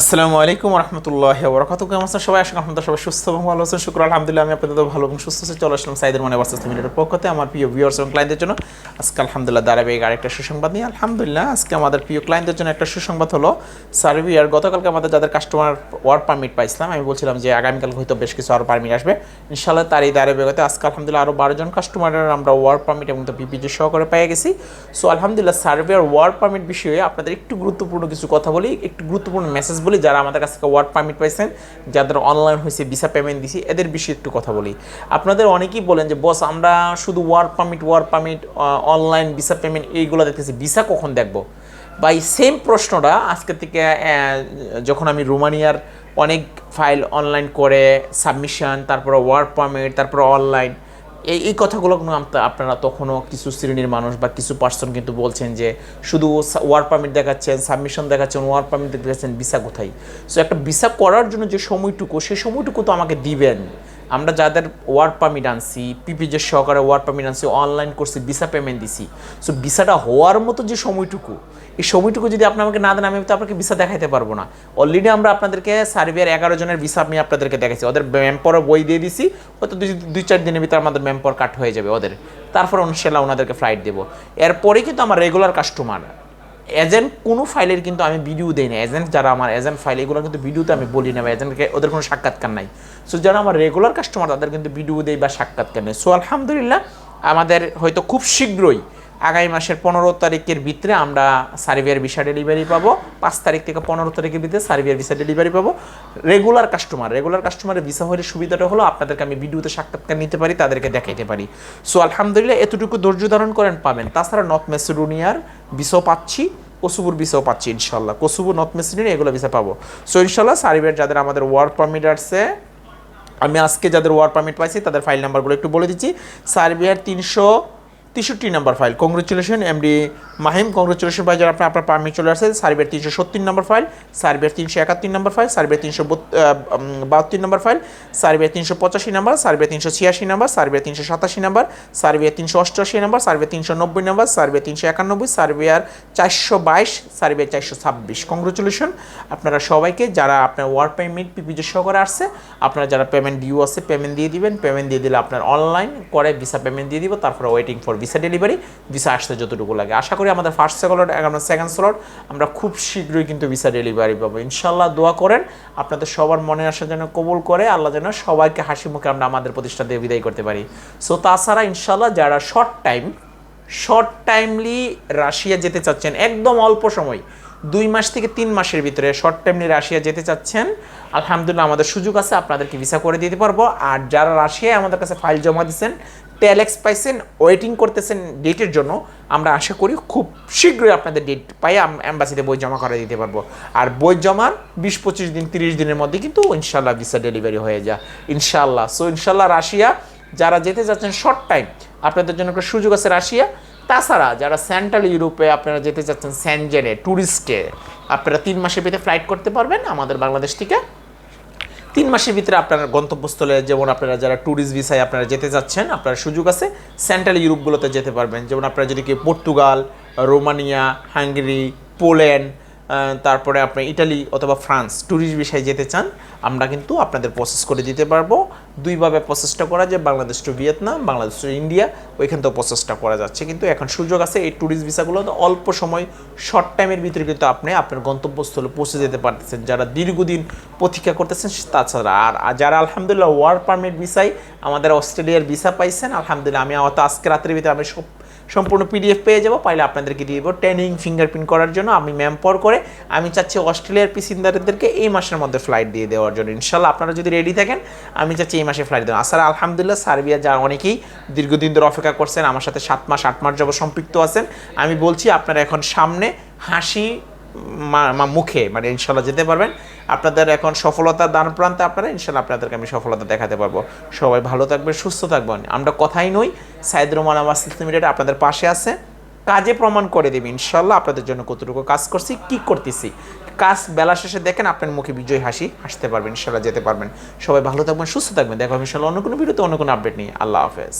আসসালামু আলাইকুম রহমতুল্লাহ বরকাত কেমন আছেন সবাই? আসলে আপনাদের সবাই সুস্থ এবং ভালো আছেন। শুক্র আলহামদুলিল্লাহ, আমি আপনাদের ভালো এবং সুস্থ আছি। চলে আসলাম সাইদের মনে বার্সেস লিমিটেডের পক্ষতে আমার প্রিয় ভিউয়ার্স এবং ক্লায়েন্টদের জন্য। আজকে আলহামদুলিল্লাহ দাঁড়াবেগ আরেকটা সুসংবাদ নিয়ে আলহামদুলিল্লাহ আজকে আমাদের প্রিয় ক্লায়েন্টদের জন্য একটা সুসংবাদ হলো সার্ভিয়ার গতকালকে আমাদের যাদের কাস্টমার ওয়ার্ক পারমিট পাইছিলাম, আমি বলছিলাম যে আগামীকাল হয়তো বেশ কিছু আরও পারমিট আসবে। ইনশাল্লাহ তার এই দাঁড়াবেগতে আজকে আলহামদুলিল্লাহ আরও বারো জন কাস্টমারের আমরা ওয়ার্ক পারমিট এবং পিপিজি সহকারে পেয়ে গেছি। সো আলহামদুলিল্লাহ সার্ভিয়ার ওয়ার্ক পারমিট বিষয়ে আপনাদের একটু গুরুত্বপূর্ণ কিছু কথা বলি, একটু গুরুত্বপূর্ণ মেসেজ বলি, যারা আমাদের কাছ থেকে ওয়ার্ক পারমিট পাইছেন, যাদের অনলাইন হয়েছে ভিসা পেমেন্ট দিছি, এদের বিষয়ে একটু কথা বলি। আপনাদের অনেকেই বলেন যে, বস, আমরা শুধু work permit work permit online visa payment এইগুলো দেখতেছি ভিসা কখন দেখব? বা এই সেম প্রশ্নটা আজকে থেকে যখন আমি রোমানিয়ার অনেক ফাইল অনলাইন করে সাবমিশন তারপরে ওয়ার্ক পারমিট তারপরে অনলাইন এই এই কথাগুলো আপনারা তখনও কিছু শ্রেণির মানুষ বা কিছু পার্সন কিন্তু বলছেন যে শুধু ওয়ার পারমিট দেখাচ্ছেন সাবমিশন দেখাচ্ছেন ওয়ার পারমিট দেখাচ্ছেন ভিসা কোথায়? সো একটা ভিসা করার জন্য যে সময়টুকু সেই সময়টুকু তো আমাকে দিবেন। আমরা যাদের ওয়ার্ক পারমিট আনছি পিপিজের সহকারে ওয়ার্ক পারমিট আনছি অনলাইন করছি ভিসা পেমেন্ট দিছি। সো ভিসাটা হওয়ার মতো যে সময়টুকু, এই সময়টুকু যদি আপনি আমাকে না দেন, আমি তো আপনাকে ভিসা দেখাইতে পারব না। অলরেডি আমরা আপনাদেরকে সার্বিয়ার এগারো জনের ভিসা আমি আপনাদেরকে দেখাইছি। ওদের ম্যাম্পরও বই দিয়ে দিছি, হয়তো দুই দুই, চার দিনের ভিতরে আমাদের ম্যাম্পর কাট হয়ে যাবে ওদের। তারপর অনুশীলা ওনাদেরকে ফ্লাইট দেবো। এরপরে কিন্তু আমার রেগুলার কাস্টমার এজেন্ট কোনো ফাইলের কিন্তু আমি ভিডিও দেই না এজেন্ট যারা আমার এজেন্ট ফাইল এগুলো কিন্তু ভিডিওতে আমি বলি না বা এজেন্টকে ওদের কোনো সাক্ষাৎকার নাই। সো যারা আমার রেগুলার কাস্টমার তাদের কিন্তু ভিডিও দেয় বা সাক্ষাৎকার নেই। সো আলহামদুলিল্লাহ, আমাদের হয়তো খুব শীঘ্রই আগামী মাসের পনেরো তারিখের ভিতরে আমরা সার্ভিয়ার ভিসা ডেলিভারি পাবো। পাঁচ তারিখ থেকে পনেরো তারিখের ভিতরে সার্ভিয়ার ভিসা ডেলিভারি পাবো। রেগুলার কাস্টমার রেগুলার কাস্টমারের ভিসা হলে সুবিধাটা হলো আপনাদেরকে আমি ভিডিওতে সাক্ষাৎকার নিতে পারি, তাদেরকে দেখাইতে পারি। সো আলহামদুলিল্লাহ এতটুকু ধৈর্য ধারণ করেন পাবেন। তাছাড়া নর্থ মেসিডোনিয়ার ভিসাও পাচ্ছি কসুবুর ভিসাও পাচ্ছি ইনশাল্লাহ কসুবু নর্থ মেসিডোনিয়া এগুলো ভিসা পাবো। সো ইনশাল্লাহ সার্ভিয়ার যাদের আমাদের ওয়ার্ক পারমিট আসছে আমি আজকে যাদের ওয়ার্ক পারমিট পাইছি, তাদের ফাইল নাম্বারগুলো একটু বলে দিচ্ছি। সার্বিয়ার তিনশো তেষট্টি number file. Congratulation MD Mahim congratulation ভাই, যারা আপনার আপনার পারমিট চলে আসছে সার্বিয়ার তিনশো সত্তর নম্বর ফাইল সার্বিয়ার তিনশো একাত্তর নম্বর ফাইল সার্বিয়ার তিনশো বাহাত্তর নম্বর ফাইল সার্বিয়ার তিনশো পঁচাশি নাম্বার সার্বিয়ার তিনশো ছিয়াশি নম্বর সার্বিয়ার তিনশো সাতাশি নম্বর সার্বিয়ার তিনশো অষ্টআশি নম্বর সার্ভে তিনশো নব্বই নম্বর সার্ভে তিনশো একানব্বই সার্বিয়ার চারশো বাইশ সার্ভে চারশো ছাব্বিশ। কংগ্রেচুলেশন আপনারা সবাইকে, যারা আপনার ওয়ার্ক পেমেন্ট পিপিজে সহকারে আসছে, আপনারা যারা পেমেন্ট ডিউ আছে পেমেন্ট দিয়ে দিবেন পেমেন্ট দিয়ে দিলে আপনার অনলাইন করে ভিসা পেমেন্ট দিয়ে দিব, তারপরে waiting for visa delivery visa আসতে যতটুকু লাগে। আশা করি আমাদের ফার্স্ট স্লট আমরা সেকেন্ড স্লট আমরা খুব শীঘ্রই কিন্তু ভিসা ডেলিভারি পাবো। ইনশাল্লাহ দোয়া করেন, আপনাদের সবার মনে আসা যেন কবুল করে, আল্লাহ যেন সবাইকে হাসি মুখে আমরা আমাদের প্রতিষ্ঠান দিয়ে বিদায় করতে পারি। সো তাছাড়া ইনশাল্লাহ যারা short time short timely Russia যেতে চাচ্ছেন, একদম অল্প সময় দুই মাস থেকে তিন মাসের ভিতরে শর্ট টাইম নিয়ে রাশিয়া যেতে চাচ্ছেন, আলহামদুলিল্লাহ আমাদের সুযোগ আছে, আপনাদেরকে ভিসা করে দিতে পারব। আর যারা রাশিয়ায় আমাদের কাছে ফাইল জমা দিচ্ছেন টেলেক্স পাইছেন ওয়েটিং করতেছেন ডেটের জন্য, আমরা আশা করি খুব শীঘ্রই আপনাদের ডেট পাই অ্যাম্বাসিতে বই জমা করে দিতে পারব। আর বই জমার বিশ পঁচিশ দিন, তিরিশ দিনের মধ্যে কিন্তু ইনশাল্লাহ ভিসা ডেলিভারি হয়ে যায়। ইনশাল্লাহ সো ইনশাল্লাহ রাশিয়া, যারা যেতে যাচ্ছেন শর্ট টাইম আপনাদের জন্য একটা সুযোগ আছে রাশিয়া। তাছাড়া যারা সেন্ট্রাল ইউরোপে আপনারা যেতে চাচ্ছেন স্যানজেনে ট্যুরিস্টে আপনারা তিন মাসের ভিতরে ফ্লাইট করতে পারবেন আমাদের বাংলাদেশ থেকে। তিন মাসের ভিতরে আপনার গন্তব্যস্থলে যেমন আপনারা যারা ট্যুরিস্ট ভিসায় আপনারা যেতে যাচ্ছেন আপনার সুযোগ আছে, সেন্ট্রাল ইউরোপগুলোতে যেতে পারবেন। যেমন আপনারা যদি কি পর্তুগাল, রোমানিয়া, হাঙ্গেরি, পোল্যান্ড তারপরে আপনি ইটালি অথবা ফ্রান্স ট্যুরিস্ট বিষয়ে যেতে চান, আমরা কিন্তু আপনাদের প্রসেস করে দিতে পারব। দুইভাবে প্রসেসটা করা যায়, Bangladesh to Vietnam, Bangladesh to India, ওইখান থেকে প্রসেসটা করা যাচ্ছে। কিন্তু এখন সুযোগ আছে, এই ট্যুরিস্ট ভিসাগুলো অল্প সময় শর্ট টাইমের ভিতরে কিন্তু আপনি আপনার গন্তব্যস্থলে পৌঁছে যেতে পারতেছেন। যারা দীর্ঘদিন প্রতীক্ষা করতেছেন, তাছাড়া আর যারা আলহামদুলিল্লাহ ওয়ার্ক পারমিট ভিসায় আমাদের অস্ট্রেলিয়ার ভিসা পাইছেন, আলহামদুলিল্লাহ আমি হয়তো আজকে রাত্রের ভিতরে আমি সব সম্পূর্ণ পিডিএফ পেয়ে যাব। পাইলে আপনাদেরকে দিয়ে দেবো ট্রেনিং ফিঙ্গারপ্রিন্ট করার জন্য। আমি ম্যাম্পর করে, আমি চাচ্ছি অস্ট্রেলিয়ার পিসিন্দারদেরকে এই মাসের মধ্যে ফ্লাইট দিয়ে দেওয়ার জন্য। ইনশাল্লাহ আপনারা যদি রেডি থাকেন, আমি চাচ্ছি এই মাসে ফ্লাইট দেবো আসলে আলহামদুলিল্লাহ, সার্বিয়া যা অনেকেই দীর্ঘদিন ধরে অপেক্ষা করছেন, আমার সাথে সাত মাস, আট মাস যাব সম্পৃক্ত আছেন। আমি বলছি, আপনারা এখন সামনে হাসি মুখে মানে ইনশাল্লাহ যেতে পারবেন। আপনাদের এখন সফলতার দান প্রান্তে আপনারা ইনশাল্লাহ আপনাদেরকে আমি সফলতা দেখাতে পারব। সবাই ভালো থাকবেন, সুস্থ থাকবেন। আমরা কথাই নই সাইদ রহমান আমার লিমিটেড আপনাদের পাশে আছে। কাজে প্রমাণ করে দেবে ইনশাল্লাহ আপনাদের জন্য কতটুকু কাজ করছি, কি করতেছি। কাজ বেলা শেষে দেখেন আপনার মুখে বিজয় হাসি, হাসতে পারবেন ইনশাল্লাহ যেতে পারবেন। সবাই ভালো থাকবেন, সুস্থ থাকবেন। দেখো ইনশাল্লাহ অন্য কোনো ভিডিওতে, অন্য কোনো আপডেট নেই আল্লাহ হাফেজ।